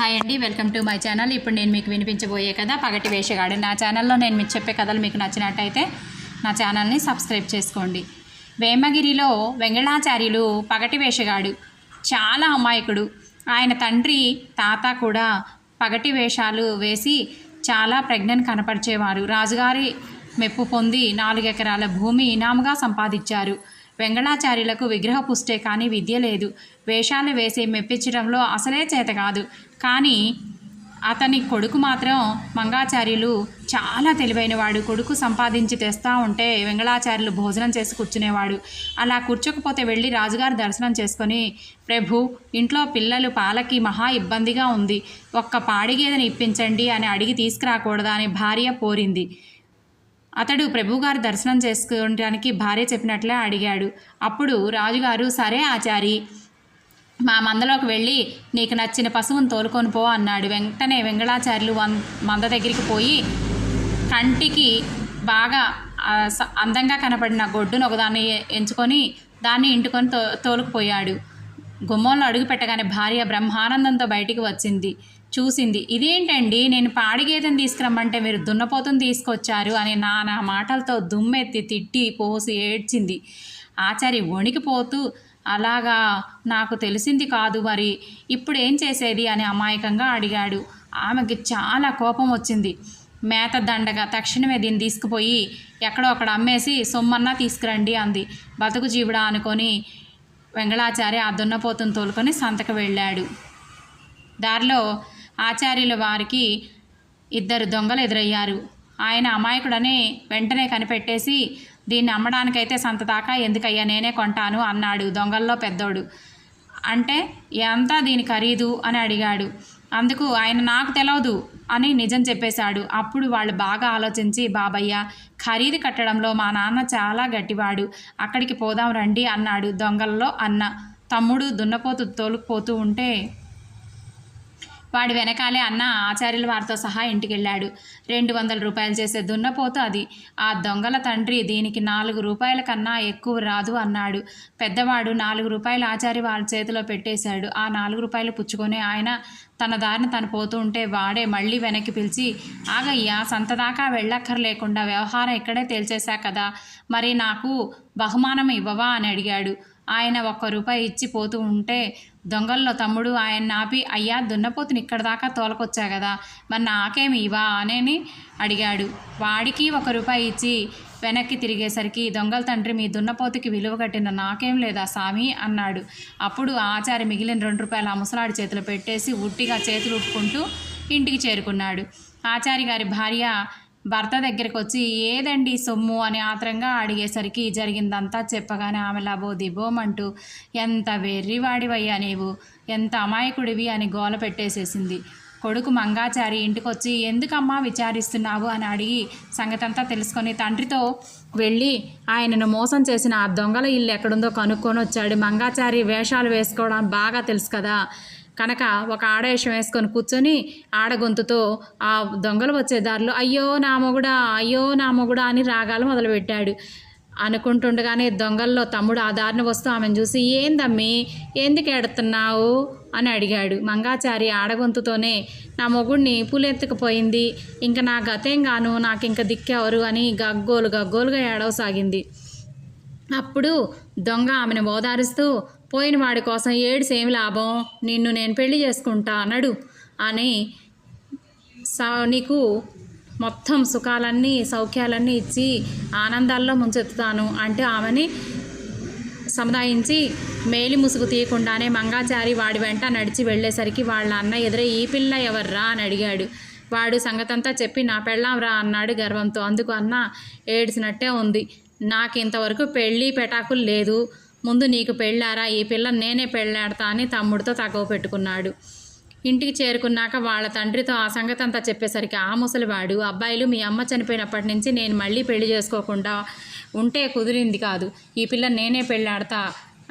Hi అండి welcome to my channel. ఇప్పుడు నేను మీకు వినిపించబోయే కథ పగటి వేషగాడు నా ఛానల్లో నేను మీకు చెప్పే కథలు మీకు నచ్చినట్టయితే నా ఛానల్ని సబ్స్క్రైబ్ చేసుకోండి. వేమగిరిలో వెంగళాచార్యులు పగటి వేషగాడు. చాలా అమాయకుడు. ఆయన తండ్రి తాత కూడా పగటి వేషాలు వేసి చాలా ప్రజ్ఞను కనపరిచేవారు. రాజుగారి మెప్పు పొంది నాలుగు ఎకరాల భూమి ఇనాముగా సంపాదించారు. వెంగళాచార్యులకు విగ్రహ పుష్టే కానీ విద్య లేదు. వేషాలు వేసి మెప్పించడంలో అసలే చేత కాదు. కానీ అతని కొడుకు మాత్రం మంగాచార్యులు చాలా తెలివైనవాడు. కొడుకు సంపాదించి తెస్తా ఉంటే వెంగళాచార్యులు భోజనం చేసి కూర్చునేవాడు. అలా కూర్చోకపోతే వెళ్ళి రాజుగారి దర్శనం చేసుకొని ప్రభు ఇంట్లో పిల్లలు పాలకి మహా ఇబ్బందిగా ఉంది. ఒక్క పాడిగేదని ఇప్పించండి అని అడిగి తీసుకురాకూడదా అని భార్య పోరింది. అతడు ప్రభుగారు దర్శనం చేసుకోవడానికి భార్య చెప్పినట్లే అడిగాడు. అప్పుడు రాజుగారు సరే ఆచారి మా మందలోకి వెళ్ళి నీకు నచ్చిన పశువును తోలుకొని పో అన్నాడు. వెంటనే వెంగళాచార్యులు వన్ మంద దగ్గరికి పోయి కంటికి బాగా స- అందంగా కనపడిన గొడ్డును ఒకదాన్ని ఎంచుకొని దాన్ని ఇంటుకొని తో తోలుకుపోయాడు. గుమ్మంలో అడుగు పెట్టగానే భార్య బ్రహ్మానందంతో బయటికి వచ్చింది. చూసింది. ఇదేంటండి? నేను పాడిగేదెని తీసుకురమ్మంటే మీరు దున్నపోతుని తీసుకొచ్చారు అని నానా మాటలతో దుమ్మెత్తి తిట్టి పోసి ఏడ్చింది. ఆచారి వణికిపోతూ అలాగా నాకు తెలిసింది కాదు మరి ఇప్పుడు ఏం చేసేది? అని అమాయకంగా అడిగాడు. ఆమెకి చాలా కోపం వచ్చింది. మేత దండగా తక్షణమే దీన్ని తీసుకుపోయి ఎక్కడో అక్కడ అమ్మేసి సొమ్మన్నా తీసుకురండి అంది. బతుకు జీవుడా అనుకొని వెంగళాచారి ఆ దున్నపోతును తోలుకొని సంతకు వెళ్ళాడు. దారిలో ఆచార్యుల వారికి ఇద్దరు దొంగలు ఎదురయ్యారు. ఆయన అమాయకుడని వెంటనే కనిపెట్టేసి దీన్ని అమ్మడానికైతే సంత దాకా ఎందుకయ్యా? నేనే కొంటాను అన్నాడు దొంగల్లో పెద్దోడు. అంటే ఎంత దీని ఖరీదు అని అడిగాడు. అందుకు ఆయన నాకు తెలవదు అని నిజం చెప్పేశాడు. అప్పుడు వాళ్ళు బాగా ఆలోచించి బాబయ్య ఖరీదు కట్టడంలో మా నాన్న చాలా గట్టివాడు. అక్కడికి పోదాం రండి అన్నాడు దొంగల్లో అన్న. తమ్ముడు దున్నపోతు తోలుకుపోతూ ఉంటే వాడి వెనకాలే అన్న ఆచార్యుల వారితో సహా ఇంటికి వెళ్ళాడు రెండు వందల రూపాయలు చేసే దున్నపోతు అది. ఆ దొంగల తండ్రి దీనికి నాలుగు రూపాయల కన్నా ఎక్కువ రాదు అన్నాడు. పెద్దవాడు నాలుగు రూపాయలు ఆచారి వాళ్ళ చేతిలో పెట్టేశాడు. ఆ నాలుగు రూపాయలు పుచ్చుకొని ఆయన తన దారిని తను పోతూ ఉంటే వాడే మళ్ళీ వెనక్కి పిలిచి ఆగయ్యా సంత దాకా వెళ్ళక్కర్లేకుండా వ్యవహారం ఇక్కడే తేల్చేశా కదా. మరి నాకు బహుమానం ఇవ్వవా? అని అడిగాడు. ఆయన ఒక్క రూపాయి ఇచ్చి పోతూ ఉంటే దొంగల్లో తమ్ముడు ఆయన ఆపి అయ్యా దున్నపోతుని ఇక్కడ దాకా తోలకొచ్చా కదా? మరి నాకేమి ఇవా అనేని అడిగాడు. వాడికి ఒక రూపాయి ఇచ్చి వెనక్కి తిరిగేసరికి దొంగల తండ్రి మీ దున్నపోతుకి విలువ కట్టిన నాకేం లేదా స్వామి అన్నాడు. అప్పుడు ఆచారి మిగిలిన రెండు రూపాయలు ముసలాడి చేతిలో పెట్టేసి ఉట్టిగా చేతులు ఉప్పుకుంటూ ఇంటికి చేరుకున్నాడు. ఆచారి గారి భార్య భర్త దగ్గరికి వచ్చి ఏదండి సొమ్ము? అని ఆత్రంగా అడిగేసరికి జరిగిందంతా చెప్పగానే ఆమె లబో దిబోమంటూ ఎంత వెర్రివాడివయ్యా నీవు ఎంత అమాయకుడివి? అని గోల పెట్టేసేసింది. కొడుకు మంగాచారి ఇంటికొచ్చి ఎందుకమ్మా విచారిస్తున్నావు? అని అడిగి సంగతంతా తెలుసుకొని తండ్రితో వెళ్ళి ఆయనను మోసం చేసిన ఆ దొంగల ఇల్లు ఎక్కడుందో కనుక్కొని వచ్చాడు మంగాచారి వేషాలు వేసుకోవడం బాగా తెలుసు కదా కనుక ఒక ఆడవేషం వేసుకొని కూర్చొని ఆడగొంతుతో ఆ దొంగలు వచ్చే దారిలో అయ్యో నా మొగుడా అయ్యో నా మొగుడా అని రాగాలు మొదలుపెట్టాడు. అనుకుంటుండగానే దొంగల్లో తమ్ముడు ఆ దారిని వస్తూ ఆమెను చూసి ఏందమ్మి ఎందుకు ఎడుతున్నావు అని అడిగాడు. మంగాచారి ఆడగొంతుతోనే నా మొగుడిని పూలెత్తుకుపోయింది ఇంకా నా గతేం గాను నాకు ఇంకా దిక్కెవరు అని గగ్గోలు గగ్గోలుగా ఏడవసాగింది. అప్పుడు దొంగ ఆమెను ఓదారుస్తూ పోయిన వాడి కోసం ఏడుసేమి లాభం? నిన్ను నేను పెళ్ళి చేసుకుంటా అన్నాడు అని స- నీకు మొత్తం సుఖాలన్నీ సౌఖ్యాలన్నీ ఇచ్చి ఆనందాల్లో ముంచెత్తుతాను అంటే ఆమెని సముదాయించి మేలి ముసుగు తీయకుండానే మంగాచారి వాడి వెంట నడిచి వెళ్ళేసరికి వాళ్ళ అన్న ఎదురే ఈ పిల్ల ఎవర్రా? అని అడిగాడు. వాడు సంగతంతా చెప్పి నా పెళ్ళాం రా అన్నాడు గర్వంతో. అందుకు అన్న ఏడ్చినట్టే ఉంది. నాకు ఇంతవరకు పెళ్ళి పెటాకులు లేదు. ముందు నీకు పెళ్ళారా? ఈ పిల్ల నేనే పెళ్ళాడతా అని తమ్ముడితో తగవ పెట్టుకున్నాడు. ఇంటికి చేరుకున్నాక వాళ్ళ తండ్రితో ఆ సంగతి అంతా చెప్పేసరికి ఆ ముసలివాడు అబ్బాయిలు మీ అమ్మ చనిపోయినప్పటి నుంచి నేను మళ్ళీ పెళ్ళి చేసుకోకుండా ఉంటే కుదిరింది కాదు. ఈ పిల్ల నేనే పెళ్ళాడతా.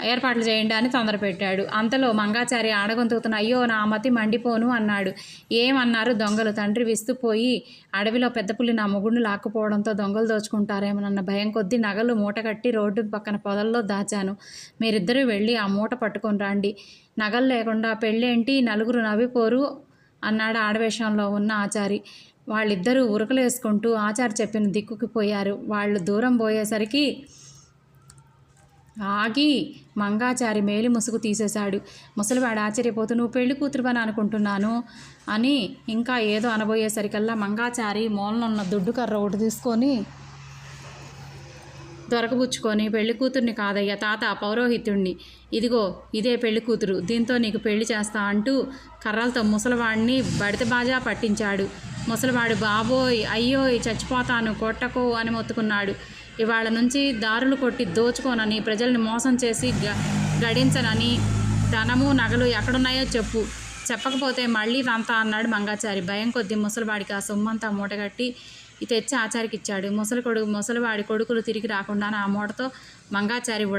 ఏర్పాట్లు చేయండి అని తొందర పెట్టాడు అంతలో మంగాచారి ఆడగొంతుకుతున్న అయ్యో నా మతి మండిపోను అన్నాడు. ఏమన్నారు? దొంగలు. తండ్రి విస్తుపోయి అడవిలో పెద్ద పుల్లి నా మొగుడిని లాక్కుపోవడంతో దొంగలు దోచుకుంటారేమోనన్న భయం కొద్దీ నగలు మూట కట్టి రోడ్డు పక్కన పొదల్లో దాచాను. మీరిద్దరూ వెళ్ళి ఆ మూట పట్టుకొని రండి. నగలు లేకుండా పెళ్ళేంటి? నలుగురు నవ్విపోరు అన్నాడు ఆడవేషంలో ఉన్న ఆచారి. వాళ్ళిద్దరూ ఉరకలేసుకుంటూ ఆచారి చెప్పిన దిక్కుకి పోయారు. వాళ్ళు దూరం పోయేసరికి ఆగి మంగాచారి మేలు ముసుగు తీసేశాడు. ముసలివాడు ఆశ్చర్యపోతూ నువ్వు పెళ్ళి కూతురువని అనుకుంటున్నాను అని ఇంకా ఏదో అనబోయేసరికల్లా మంగాచారి మూలనున్న దుడ్డు కర్ర ఒకటి తీసుకొని దొరకబుచ్చుకొని పెళ్ళి కూతుర్ని కాదయ్యా తాత పౌరోహితుణ్ణి ఇదిగో ఇదే పెళ్ళి కూతురు. దీంతో నీకు పెళ్ళి చేస్తా అంటూ కర్రలతో ముసలివాడిని బడిత బాజా పట్టించాడు. ముసలివాడు బాబోయ్ అయ్యోయ్ చచ్చిపోతాను కొట్టకో అని మొత్తుకున్నాడు. ఇవాళ నుంచి దారులు కొట్టి దోచుకోనని ప్రజల్ని మోసం చేసి గ గడించనని ధనము నగలు ఎక్కడున్నాయో చెప్పు. చెప్పకపోతే మళ్ళీ రంతా అన్నాడు మంగాచారి. భయం కొద్దీ ముసలివాడికి ఆ సొమ్మంతా మూటగట్టి తెచ్చి ఆచారికి ఇచ్చాడు ముసలి కొడుకు ముసలివాడి కొడుకులు తిరిగి రాకుండా ఆ మూటతో మంగాచారి